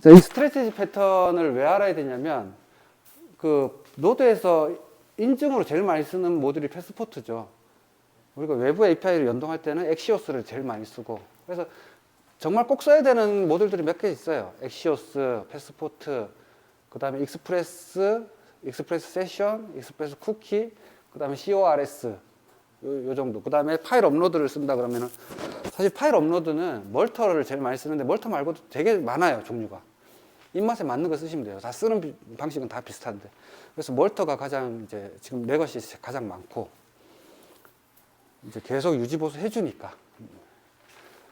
자, 이 스트레티지 패턴을 왜 알아야 되냐면 그 노드에서 인증으로 제일 많이 쓰는 모듈이 패스포트죠. 우리가 외부 API를 연동할 때는 엑시오스를 제일 많이 쓰고 그래서 정말 꼭 써야 되는 모듈들이 몇 개 있어요. 엑시오스, 패스포트, 그 다음에 익스프레스, 익스프레스 세션, 익스프레스 쿠키, 그 다음에 CORS 요, 요 정도. 그 다음에 파일 업로드를 쓴다 그러면은 사실 파일 업로드는 멀터를 제일 많이 쓰는데 멀터 말고도 되게 많아요 종류가. 입맛에 맞는 거 쓰시면 돼요. 다 쓰는 비- 방식은 다 비슷한데. 그래서 멀터가 가장 이제 지금 레거시 가장 많고 이제 계속 유지 보수 해주니까.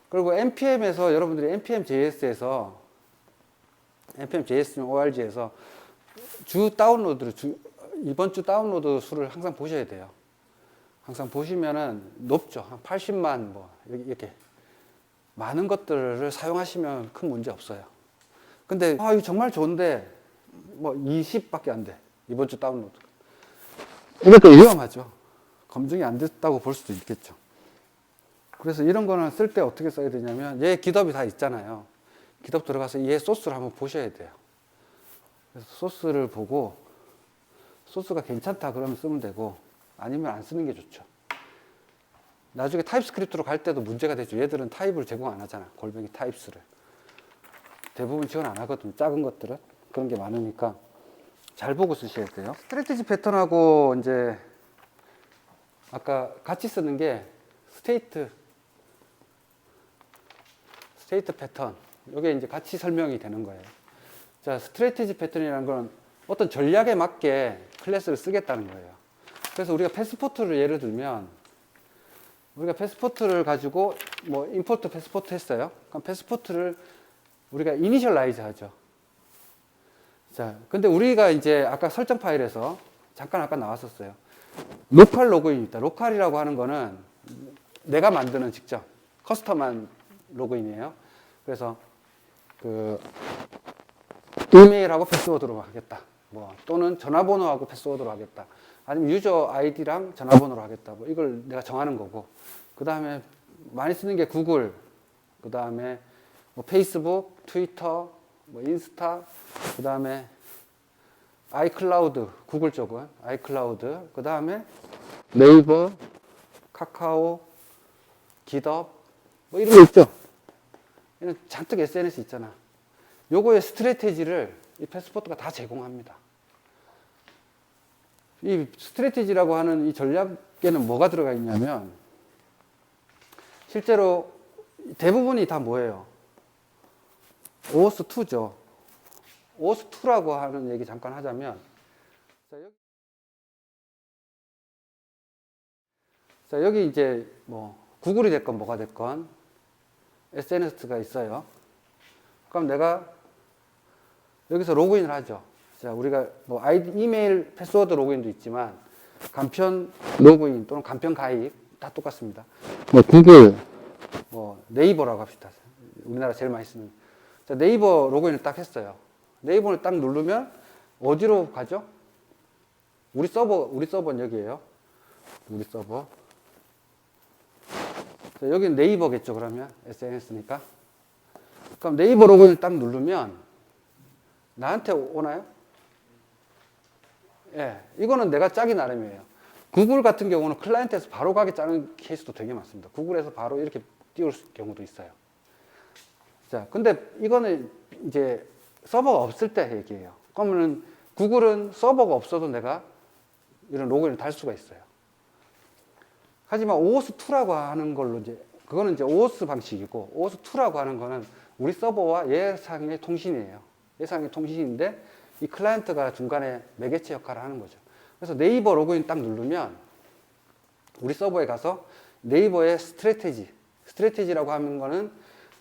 그리고 npm에서 여러분들이 npm JS에서 npm JS org에서 주 다운로드를 주 이번 주 다운로드 수를 항상 보셔야 돼요. 항상 보시면은 높죠. 한 80만 뭐 이렇게 많은 것들을 사용하시면 큰 문제 없어요. 근데 아 이거 정말 좋은데 뭐 20밖에 안 돼. 이번 주 다운로드. 이것도 위험하죠. 검증이 안 됐다고 볼 수도 있겠죠. 그래서 이런 거는 쓸 때 어떻게 써야 되냐면 얘 기덥이 다 있잖아요. 기덥 들어가서 얘 소스를 한번 보셔야 돼요. 그래서 소스를 보고 소스가 괜찮다 그러면 쓰면 되고 아니면 안 쓰는 게 좋죠. 나중에 타입스크립트로 갈 때도 문제가 되죠. 얘들은 타입을 제공 안 하잖아. 골뱅이 타입스를. 대부분 지원 안 하거든. 작은 것들은. 그런 게 많으니까 잘 보고 쓰셔야 돼요. 스트레티지 패턴하고 이제 아까 같이 쓰는 게 스테이트 스테이트 패턴. 이게 이제 같이 설명이 되는 거예요. 자, 스트레티지 패턴이라는 건 어떤 전략에 맞게 클래스를 쓰겠다는 거예요. 그래서 우리가 패스포트를 예를 들면 우리가 패스포트를 가지고 뭐 임포트 패스포트 했어요. 그럼 패스포트를 우리가 이니셜라이즈 하죠. 자, 근데 우리가 이제 아까 설정 파일에서 잠깐 아까 나왔었어요. 로컬 로그인입니다. 로컬이라고 하는 거는 내가 만드는 직접 커스텀한 로그인이에요. 그래서 그 이메일하고 패스워드로 하겠다. 뭐 또는 전화번호하고 패스워드로 하겠다. 아니면 유저 아이디랑 전화번호로 하겠다. 뭐 이걸 내가 정하는 거고. 그 다음에 많이 쓰는 게 구글, 그 다음에 뭐 페이스북, 트위터, 뭐 인스타, 그 다음에 아이클라우드, 구글 쪽은 아이클라우드, 그 다음에 네이버, 카카오, 기덥, 뭐 이런 거 있죠. 이런 잔뜩 SNS 있잖아. 요거의 스트레테지를 이 패스포트가 다 제공합니다. 이 스트레테지라고 하는 이 전략에는 뭐가 들어가 있냐면 실제로 대부분이 다 뭐예요? OS2죠. OS2라고 하는 얘기 잠깐 하자면 자, 여기, 자, 여기 이제 뭐 구글이 됐건 뭐가 됐건 SNS가 있어요. 그럼 내가 여기서 로그인을 하죠. 자, 우리가 뭐 아이디, 이메일 패스워드 로그인도 있지만 간편 로그인 또는 간편 가입 다 똑같습니다. 뭐 구글, 뭐 네이버라고 합시다. 우리나라 제일 많이 쓰는. 자, 네이버 로그인을 딱 했어요. 네이버를 딱 누르면 어디로 가죠? 우리 서버, 우리 서버는 여기에요. 우리 서버. 자, 여기는 네이버겠죠, 그러면. SNS니까. 그럼 네이버 로그인을 딱 누르면 나한테 오나요? 예, 이거는 내가 짜기 나름이에요. 구글 같은 경우는 클라이언트에서 바로 가게 짜는 케이스도 되게 많습니다. 구글에서 바로 이렇게 띄울 경우도 있어요. 자, 근데 이거는 이제 서버가 없을 때 얘기해요. 그러면은 구글은 서버가 없어도 내가 이런 로그인을 달 수가 있어요. 하지만 OS2라고 하는 걸로 이제 그거는 이제 OS 방식이고 OS2라고 하는 거는 우리 서버와 예상의 통신이에요. 예상의 통신인데 이 클라이언트가 중간에 매개체 역할을 하는 거죠. 그래서 네이버 로그인 딱 누르면 우리 서버에 가서 네이버의 스트레테지, 스트레테지라고 하는 거는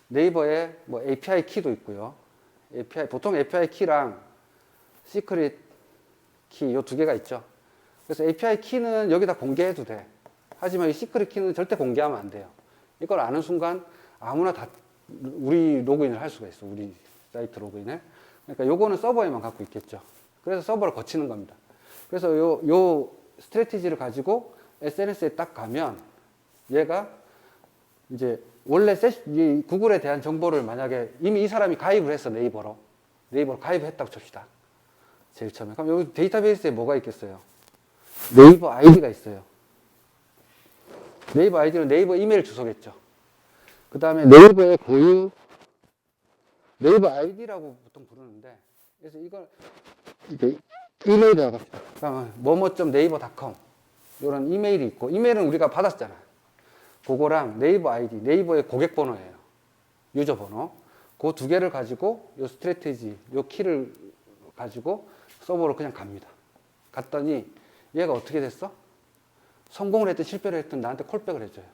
네이버의 뭐 API 키도 있고요. API 보통 API 키랑 시크릿 키 요 두 개가 있죠. 그래서 API 키는 여기다 공개해도 돼. 하지만 이 시크릿 키는 절대 공개하면 안 돼요. 이걸 아는 순간 아무나 다 우리 로그인을 할 수가 있어. 우리 사이트 로그인을. 그러니까 요거는 서버에만 갖고 있겠죠. 그래서 서버를 거치는 겁니다. 그래서 요, 요 스트레티지를 가지고 SNS에 딱 가면 얘가 이제 원래 구글에 대한 정보를 만약에 이미 이 사람이 가입을 했어 네이버로 네이버로 가입했다고 칩시다. 제일 처음에. 그럼 여기 데이터베이스에 뭐가 있겠어요? 네이버 아이디가 있어요. 네이버 아이디는 네이버 이메일 주소겠죠. 그 다음에 네이버의 고유 네이버 아이디라고 보통 부르는데 그래서 이걸 이제 이메일이라고. 그러면 뭐뭐.네이버닷컴 이런 이메일이 있고 이메일은 우리가 받았잖아. 그거랑 네이버 아이디, 네이버의 고객 번호예요. 유저 번호. 그 두 개를 가지고 요 스트레테지, 요 키를 가지고 서버로 그냥 갑니다. 갔더니 얘가 어떻게 됐어? 성공을 했든 실패를 했든 나한테 콜백을 해줘요.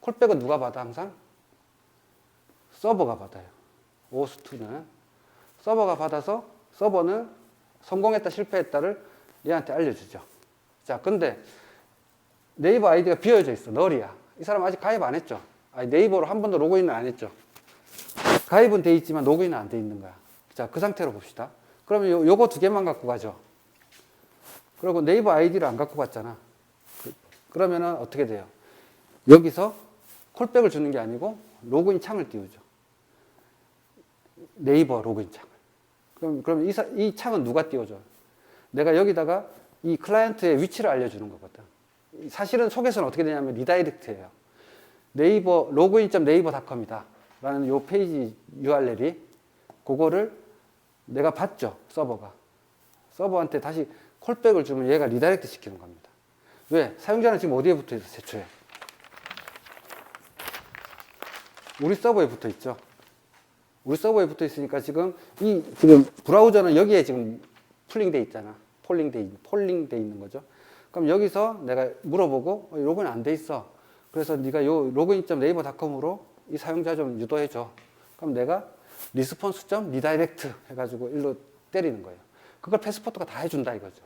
콜백은 누가 받아 항상? 서버가 받아요. 오스트는 서버가 받아서 서버는 성공했다 실패했다를 얘한테 알려주죠. 자, 근데 네이버 아이디가 비어져 있어. 널이야. 이 사람 아직 가입 안 했죠. 아니, 네이버로 한 번도 로그인을 안 했죠. 가입은 돼 있지만 로그인은 안 돼 있는 거야. 자, 그 상태로 봅시다. 그러면 요, 요거 두 개만 갖고 가죠. 그리고 네이버 아이디를 안 갖고 갔잖아. 그, 그러면은 어떻게 돼요? 여기서 콜백을 주는 게 아니고 로그인 창을 띄우죠. 네이버 로그인 창을. 그럼, 그럼 이, 사- 이 창은 누가 띄워줘? 내가 여기다가 이 클라이언트의 위치를 알려주는 거거든. 사실은 속에서는 어떻게 되냐면 리다이렉트예요. 네이버 로그인.네이버닷컴이다. 라는 요 페이지 URL이 그거를 내가 봤죠. 서버가. 서버한테 다시 콜백을 주면 얘가 리다이렉트 시키는 겁니다. 왜? 사용자는 지금 어디에 붙어 있어, 제초에? 우리 서버에 붙어 있죠. 우리 서버에 붙어 있으니까 지금 이 지금 브라우저는 여기에 지금 풀링돼 있잖아. 폴링돼 있- 폴링돼 있는 거죠. 그럼 여기서 내가 물어보고 어, 로그인 안 돼 있어. 그래서 네가 요 로그인.네이버닷컴으로 이 사용자 좀 유도해 줘. 그럼 내가 리스폰스.리다이렉트 해가지고 일로 때리는 거예요. 그걸 패스포트가 다 해준다 이거죠.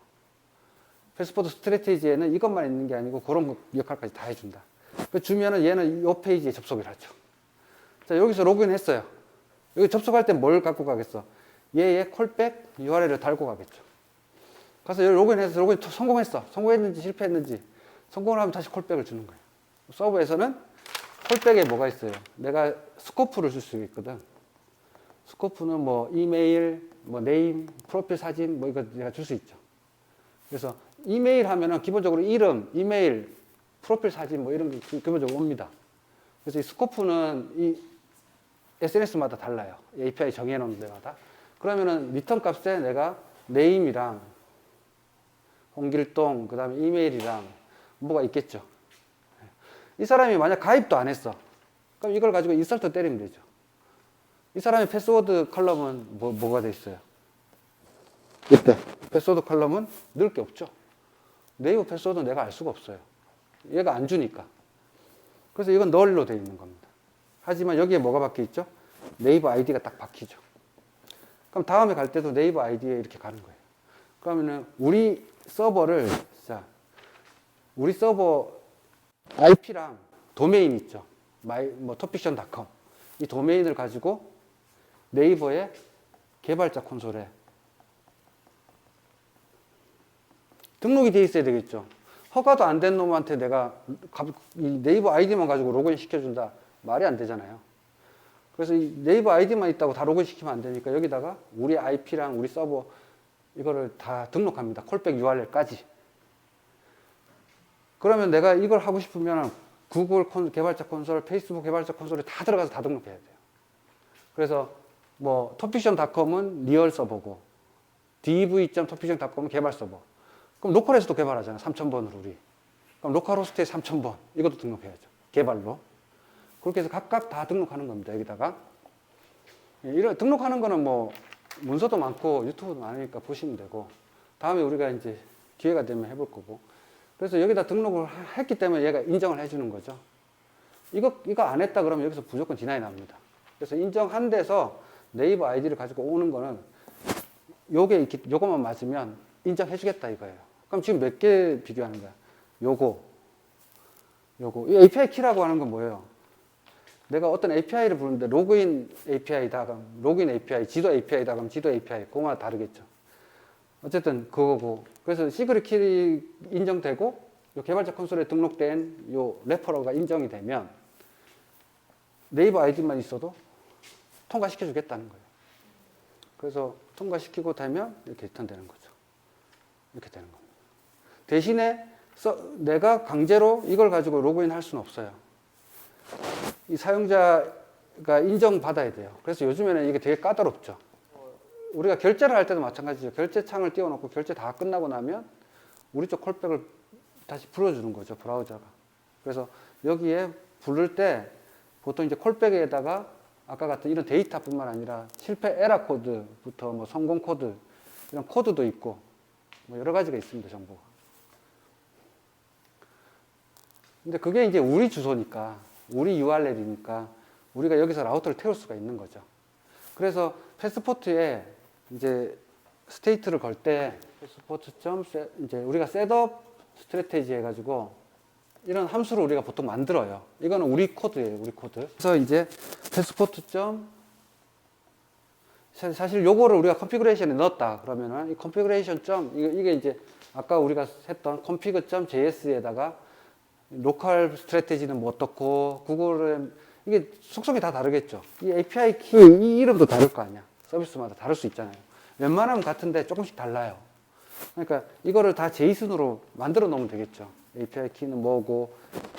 패스포트 스트레테지에는 이것만 있는 게 아니고 그런 거- 역할까지 다 해준다. 그 주면은 얘는 이 페이지에 접속을 하죠. 자 여기서 로그인 했어요. 여기 접속할 때 뭘 갖고 가겠어? 얘의 콜백 URL을 달고 가겠죠. 가서 로그인해서 로그인 토- 성공했어. 성공했는지 실패했는지 성공을 하면 다시 콜백을 주는 거예요. 서버에서는 콜백에 뭐가 있어요? 내가 스코프를 줄수 있거든. 스코프는 뭐 이메일, 뭐 네임, 프로필 사진 뭐 이거 내가 줄 수 있죠. 그래서 이메일 하면은 기본적으로 이름, 이메일, 프로필 사진 뭐 이런 게 기- 기본적으로 옵니다. 그래서 이 스코프는 이 SNS마다 달라요. API 정해놓은 데마다. 그러면은 리턴 값에 내가 네임이랑 홍길동, 그 다음에 이메일이랑 뭐가 있겠죠. 이 사람이 만약 가입도 안 했어. 그럼 이걸 가지고 인설트 때리면 되죠. 이 사람의 패스워드 컬럼은 뭐, 뭐가 돼 있어요? 이때. 패스워드 컬럼은 넣을 게 없죠. 네이버 패스워드는 내가 알 수가 없어요. 얘가 안 주니까. 그래서 이건 널로 돼 있는 겁니다. 하지만 여기에 뭐가 박혀 있죠? 네이버 아이디가 딱 박히죠. 그럼 다음에 갈 때도 네이버 아이디에 이렇게 가는 거예요. 그러면은 우리 서버를 자 우리 서버 IP랑 도메인 있죠. 마이 뭐 토픽션닷컴 이 도메인을 가지고 네이버의 개발자 콘솔에 등록이 돼 있어야 되겠죠. 허가도 안 된 놈한테 내가 네이버 아이디만 가지고 로그인 시켜준다 말이 안 되잖아요. 그래서 이 네이버 아이디만 있다고 다 로그인 시키면 안 되니까 여기다가 우리 IP랑 우리 서버 이거를 다 등록합니다. 콜백 URL까지. 그러면 내가 이걸 하고 싶으면 구글 콘, 개발자 콘솔, 페이스북 개발자 콘솔에 다 들어가서 다 등록해야 돼요. 그래서 뭐 토피션닷컴은 리얼 서버고 dv.토피션닷컴은 개발 서버. 그럼 로컬에서도 개발하잖아요. 3,000번으로 우리. 그럼 로컬 호스트에 3,000번. 이것도 등록해야죠. 개발로. 그렇게 해서 각각 다 등록하는 겁니다. 여기다가. 예, 이런 등록하는 거는 뭐 문서도 많고 유튜브도 많으니까 보시면 되고 다음에 우리가 이제 기회가 되면 해볼 거고 그래서 여기다 등록을 하- 했기 때문에 얘가 인정을 해주는 거죠. 이거 이거 안 했다 그러면 여기서 무조건 디나이 납니다. 그래서 인정한 데서 네이버 아이디를 가지고 오는 거는 요게 이렇게 요거만 맞으면 인정해주겠다 이거예요. 그럼 지금 몇 개 비교하는 거야? 요거, 요거. 이 API 키라고 하는 건 뭐예요? 내가 어떤 API를 부르는데 로그인 API다 그럼 로그인 API, 지도 API다 그럼 지도 API 그거마다 다르겠죠. 어쨌든 그거고 그래서 시크릿 키 인정되고 요 개발자 콘솔에 등록된 요 레퍼러가 인정이 되면 네이버 아이디만 있어도 통과시켜 주겠다는 거예요. 그래서 통과시키고 되면 이렇게 리턴되는 거죠. 이렇게 되는 겁니다. 대신에 써- 내가 강제로 이걸 가지고 로그인 할 수는 없어요. 이 사용자가 인정받아야 돼요. 그래서 요즘에는 이게 되게 까다롭죠. 우리가 결제를 할 때도 마찬가지죠. 결제 창을 띄워놓고 결제 다 끝나고 나면 우리 쪽 콜백을 다시 불러주는 거죠. 브라우저가. 그래서 여기에 부를 때 보통 이제 콜백에다가 아까 같은 이런 데이터뿐만 아니라 실패 에러 코드부터 뭐 성공 코드 이런 코드도 있고 뭐 여러 가지가 있습니다. 정보가. 근데 그게 이제 우리 주소니까 우리 URL이니까 우리가 여기서 라우터를 태울 수가 있는 거죠. 그래서 패스포트에 이제 스테이트를 걸 때 패스포트 점 세- 이제 우리가 셋업 스트레테지 해가지고 이런 함수를 우리가 보통 만들어요. 이거는 우리 코드예요, 우리 코드. 그래서 이제 패스포트 점 사- 사실 요거를 우리가 컨피그레이션에 넣었다 그러면은 이 컨피그레이션 점 이게 이제 아까 우리가 했던 config 점 JS에다가 로컬 스트래테지는 뭐 어떻고 구글은 이게 속성이 다 다르겠죠. 이 API 키 이 이름도 다를 거 아니야. 서비스마다 다를 수 있잖아요. 웬만하면 같은데 조금씩 달라요. 그러니까 이거를 다 제이슨으로 만들어 놓으면 되겠죠. API 키는 뭐고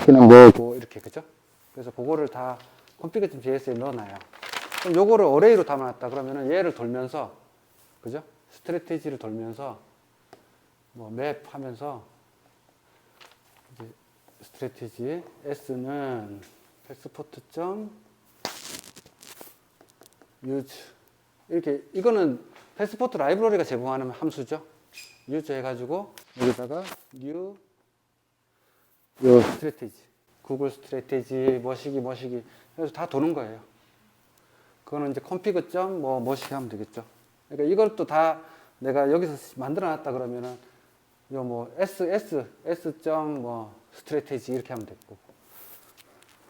키는 뭐고 이렇게 그죠? 그래서 그거를 다 config.js에 넣어놔요. 그럼 요거를 어레이로 담아놨다 그러면은 얘를 돌면서 그죠? 스트래테지를 돌면서 뭐 맵 하면서 스트래테지 S는 패스포트 점 유즈 이렇게 이거는 패스포트 라이브러리가 제공하는 함수죠. 유즈 해가지고 여기다가 뉴 요 스트래테지 구글 스트래테지 뭐시기 뭐시기 그래서 다 도는 거예요. 그거는 이제 config 점뭐 뭐시기 하면 되겠죠. 그러니까 이걸 또 다 내가 여기서 만들어 놨다 그러면은 요 뭐 s s s 점뭐 스트래테지 이렇게 하면 됐고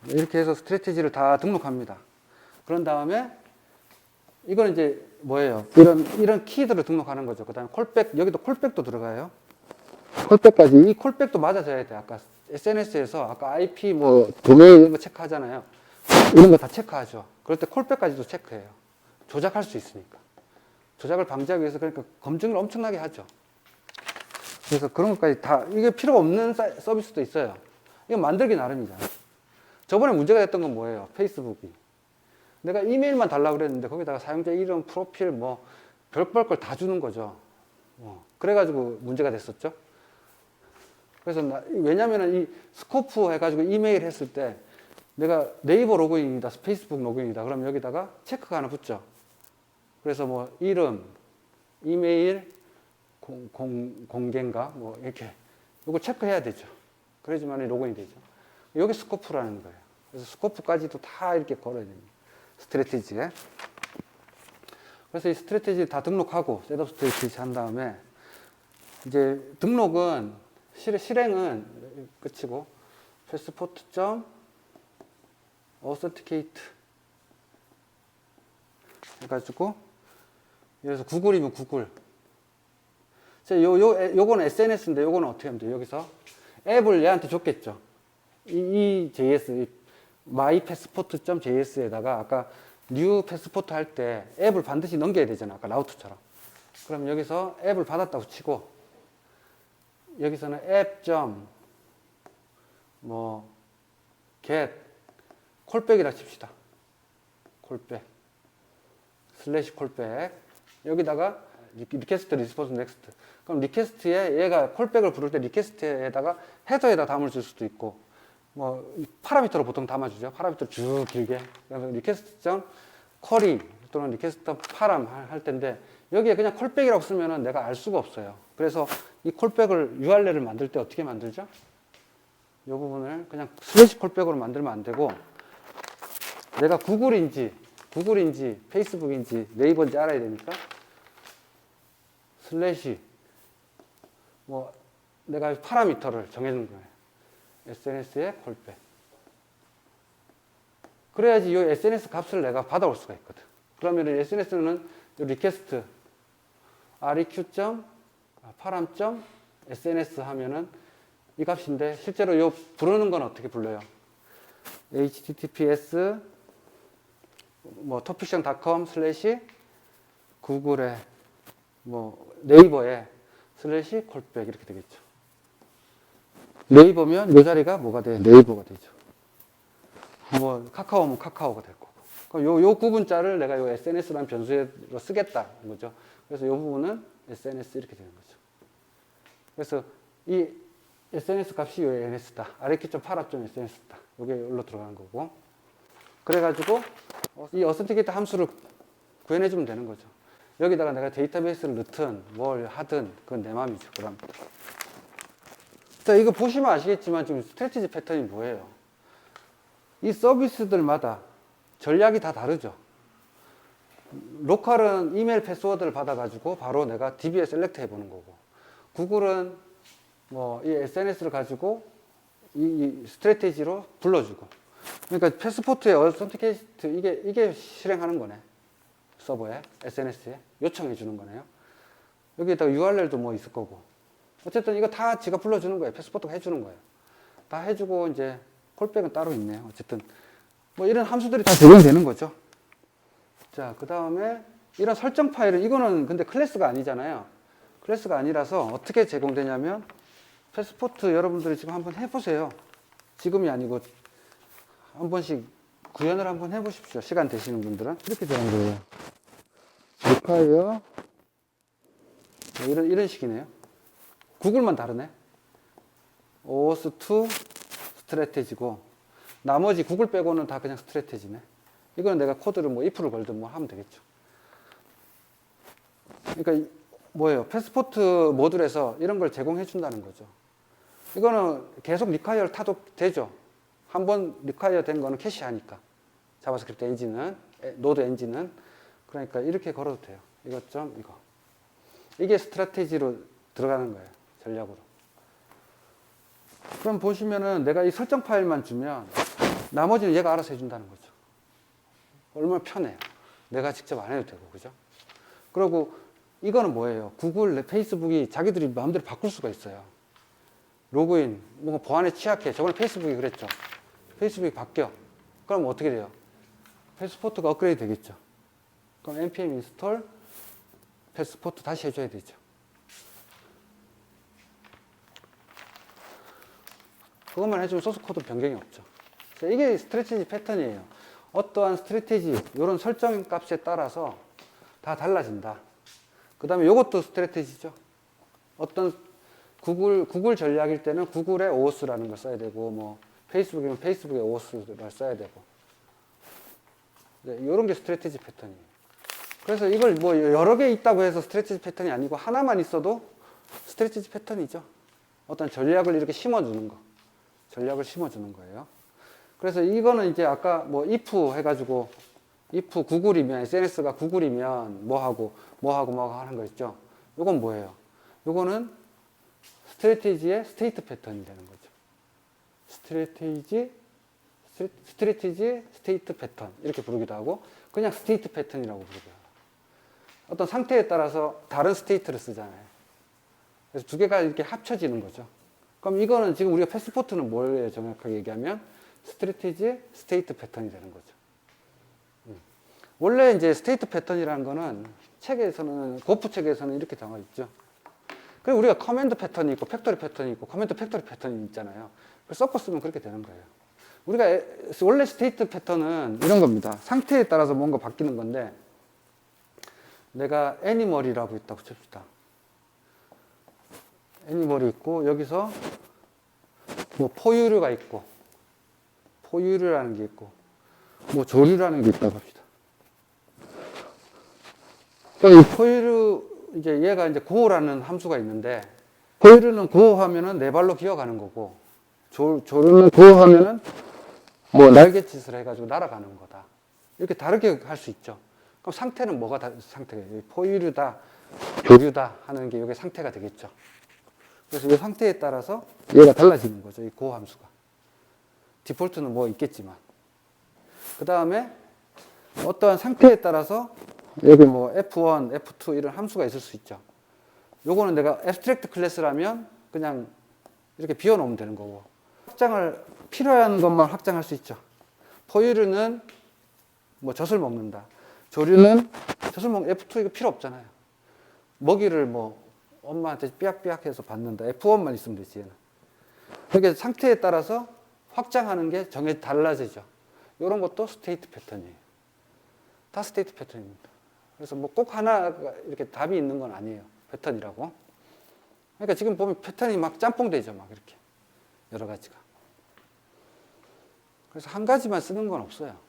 이렇게 해서 스트래테지를 다 등록합니다. 그런 다음에 이거는 이제 뭐예요? 이런 이런 키들을 등록하는 거죠. 그다음에 콜백 여기도 콜백도 들어가요. 콜백까지 이 콜백도 맞아져야 돼. 아까 SNS에서 아까 IP 뭐 도메인 이런 거 체크하잖아요. 이런 거 다 체크하죠. 그럴 때 콜백까지도 체크해요. 조작할 수 있으니까. 조작을 방지하기 위해서 그러니까 검증을 엄청나게 하죠. 그래서 그런 것까지 다 이게 필요 없는 사- 서비스도 있어요. 이거 만들기 나름이잖아. 저번에 문제가 됐던 건 뭐예요? 페이스북이. 내가 이메일만 달라고 그랬는데 거기다가 사용자 이름, 프로필 뭐 별별 걸 다 주는 거죠. 어, 그래가지고 문제가 됐었죠. 그래서 나, 왜냐면은 이 스코프 해가지고 이메일 했을 때 내가 네이버 로그인이다, 페이스북 로그인이다. 그럼 여기다가 체크가 하나 붙죠. 그래서 뭐 이름, 이메일, 공, 공, 공개인가? 뭐 이렇게. 이거 체크해야 되죠. 그래야지만 로그인이 되죠. 여기 스코프라는 거예요. 그래서 스코프까지도 다 이렇게 걸어야 됩니다. 스트래티지에. 그래서 이 스트래티지 다 등록하고, 셋업 스트래티지 한 다음에, 이제 등록은, 실, 실행은 끝이고, 패스포트 점, 어서티케이트 해가지고, 여기서 구글이면 구글. 자, 요, 요, 에- 요거는 SNS인데 요거는 어떻게 하면 돼요? 여기서 앱을 얘한테 줬겠죠. 이, 이 JS, 이 mypassport.js에다가 아까 new 패스포트 할때 앱을 반드시 넘겨야 되잖아. 아까 라우트처럼. 그럼 여기서 앱을 받았다고 치고 여기서는 앱 점, 뭐, get, 콜백이라 칩시다. 콜백. 슬래시 콜백. 여기다가 리- 리퀘스트 리스폰스 넥스트. 그럼 리퀘스트에 얘가 콜백을 부를 때 리퀘스트에다가 헤더에다 담을 줄 수도 있고 뭐 파라미터로 보통 담아주죠. 파라미터 쭉 길게. 그래서 리퀘스트 점 쿼리 또는 리퀘스트 파람 할- 할 텐데 여기에 그냥 콜백이라고 쓰면은 내가 알 수가 없어요. 그래서 이 콜백을 URL을 만들 때 어떻게 만들죠? 이 부분을 그냥 슬래시 콜백으로 만들면 안 되고 내가 구글인지 구글인지 페이스북인지 네이버인지 알아야 되니까 슬래시 뭐 내가 파라미터를 정해주는 거예요. SNS의 콜백. 그래야지 이 SNS 값을 내가 받아올 수가 있거든. 그러면 SNS는 리퀘스트 req. 아, 파람. sns 하면은 이 값인데 실제로 요 부르는 건 어떻게 불러요? https 뭐 topiction.com 슬래시 구글에 뭐 네이버에 슬래시 콜백 이렇게 되겠죠. 네이버면 이 자리가 뭐가 돼? 네이버가 되죠. 뭐 카카오면 카카오가 될 거고. 그럼 요, 요 구분자를 내가 요 SNS라는 변수로 쓰겠다. 는 거죠. 그래서 요 부분은 SNS 이렇게 되는 거죠. 그래서 이 SNS 값이 요 NS다. 아래키 좀 팔아 좀 SNS다. 요게 여기로 들어가는 거고. 그래가지고 어, 이 어센티케이트 함수를 구현해주면 되는 거죠. 여기다가 내가 데이터베이스를 넣든 뭘 하든 그건 내 마음이죠. 그럼. 자, 이거 보시면 아시겠지만 지금 스트레티지 패턴이 뭐예요? 이 서비스들마다 전략이 다 다르죠. 로컬은 이메일 패스워드를 받아가지고 바로 내가 DB에 셀렉트 해보는 거고, 구글은 뭐 이 SNS를 가지고 이, 이 스트레티지로 불러주고, 그러니까 패스포트의 어센티케이트 이게 이게 실행하는 거네. 서버에 SNS에 요청해 주는 거네요. 여기에다가 URL도 뭐 있을 거고. 어쨌든 이거 다 지가 불러주는 거예요. 패스포트가 해주는 거예요. 다 해주고 이제 콜백은 따로 있네요. 어쨌든 뭐 이런 함수들이 다 적용되는 거죠. 자, 그 다음에 이런 설정 파일은 이거는 근데 클래스가 아니잖아요. 클래스가 아니라서 어떻게 제공되냐면 패스포트 여러분들이 지금 한번 해보세요. 지금이 아니고 한 번씩 구현을 한번 해보십시오. 시간 되시는 분들은 이렇게 되는 거예요. Require 뭐 이런 이런 식이네요. 구글만 다르네. OS 2 스트레테지고 나머지 구글 빼고는 다 그냥 스트레테지네. 이거는 내가 코드를 뭐 if를 걸든 뭐 하면 되겠죠. 그러니까 이- 뭐예요? 패스포트 모듈에서 이런 걸 제공해 준다는 거죠. 이거는 계속 리콰이어를 타도 되죠. 한번 리콰이어 된 거는 캐시하니까. 자바스크립트 엔진은 에, 노드 엔진은 그러니까 이렇게 걸어도 돼요. 이것 점 이거. 이게 스트라테지로 들어가는 거예요. 전략으로. 그럼 보시면은 내가 이 설정 파일만 주면 나머지는 얘가 알아서 해준다는 거죠. 얼마나 편해요. 내가 직접 안 해도 되고, 그죠? 그리고 이거는 뭐예요? 구글, 페이스북이 자기들이 마음대로 바꿀 수가 있어요. 로그인, 뭔가 보안에 취약해. 저번에 페이스북이 그랬죠. 페이스북이 바뀌어. 그럼 어떻게 돼요? 패스포트가 업그레이드 되겠죠. 그럼 npm 인스톨 패스포트 다시 해줘야 되죠. 그것만 해주면 소스 코드 변경이 없죠. 자, 이게 스트레티지 패턴이에요. 어떠한 스트레티지, 이런 설정 값에 따라서 다 달라진다. 그 다음에 이것도 스트레티지죠. 어떤 구글, 구글 전략일 때는 구글의 OS라는 걸 써야 되고, 뭐, 페이스북이면 페이스북의 OS를 써야 되고. 네, 이런 게 스트레티지 패턴이에요. 그래서 이걸 뭐 여러 개 있다고 해서 스트레티지 패턴이 아니고 하나만 있어도 스트레티지 패턴이죠. 어떤 전략을 이렇게 심어주는 거. 전략을 심어주는 거예요. 그래서 이거는 이제 아까 뭐 if 해가지고 if 구글이면 SNS가 구글이면 뭐 하고 뭐 하고 뭐 하고 하는 거 있죠. 요건 뭐예요? 요거는 스트레티지의 스테이트 패턴이 되는 거죠. 스트레티지 스트레티지 스테이트 패턴 이렇게 부르기도 하고 그냥 스테이트 패턴이라고 하고 어떤 상태에 따라서 다른 스테이트를 쓰잖아요. 그래서 두 개가 이렇게 합쳐지는 거죠. 그럼 이거는 지금 우리가 패스포트는 뭐예요? 정확하게 얘기하면 스트레티지 스테이트 패턴이 되는 거죠. 음. 원래 이제 스테이트 패턴이라는 거는 책에서는 고프 책에서는 이렇게 나와 있죠. 그리고 우리가 커맨드 패턴이 있고 팩토리 패턴이 있고 커맨드 팩토리 패턴이 있잖아요. 섞어 쓰면 그렇게 되는 거예요. 우리가 에- 원래 스테이트 패턴은 이런 겁니다. 상태에 따라서 뭔가 바뀌는 건데 내가 애니멀이라고 있다고 칩시다. 애니멀이 있고 여기서 뭐 포유류가 있고 포유류라는 게 있고 뭐 조류라는 게 있다고 합시다. 이 포유류 이제 얘가 이제 고라는 함수가 있는데 포유류는 고하면은 네 발로 기어가는 거고 조, 조류는 고하면은 뭐 날갯짓을 해가지고 날아가는 거다. 이렇게 다르게 할 수 있죠. 그럼 상태는 뭐가 다, 상태가 포유류다, 조류다 하는 게 이게 상태가 되겠죠. 그래서 이 상태에 따라서 얘가 달라지는 거죠. 이 고함수가. 디폴트는 뭐 있겠지만. 그 다음에 어떠한 상태에 따라서 여기 뭐 F1, F2 이런 함수가 있을 수 있죠. 요거는 내가 abstract 클래스라면 그냥 이렇게 비워놓으면 되는 거고. 확장을, 필요한 것만 확장할 수 있죠. 포유류는 뭐 젖을 먹는다. 조류는 대술목 F2 이거 필요 없잖아요. 먹이를 뭐 엄마한테 삐약삐약해서 받는다. F1만 있으면 되지. 그러니까 상태에 따라서 확장하는 게 정해 달라지죠. 이런 것도 스테이트 패턴이에요. 다 스테이트 패턴입니다. 그래서 뭐 꼭 하나가 이렇게 답이 있는 건 아니에요. 패턴이라고. 그러니까 지금 보면 패턴이 막 짬뽕되죠. 막 이렇게. 여러 가지가. 그래서 한 가지만 쓰는 건 없어요.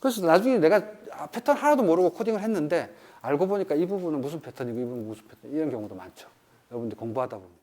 그래서 나중에 내가 아, 패턴 하나도 모르고 코딩을 했는데 알고 보니까 이 부분은 무슨 패턴이고 이 부분은 무슨 패턴 이런 경우도 많죠. 여러분들 공부하다 보면.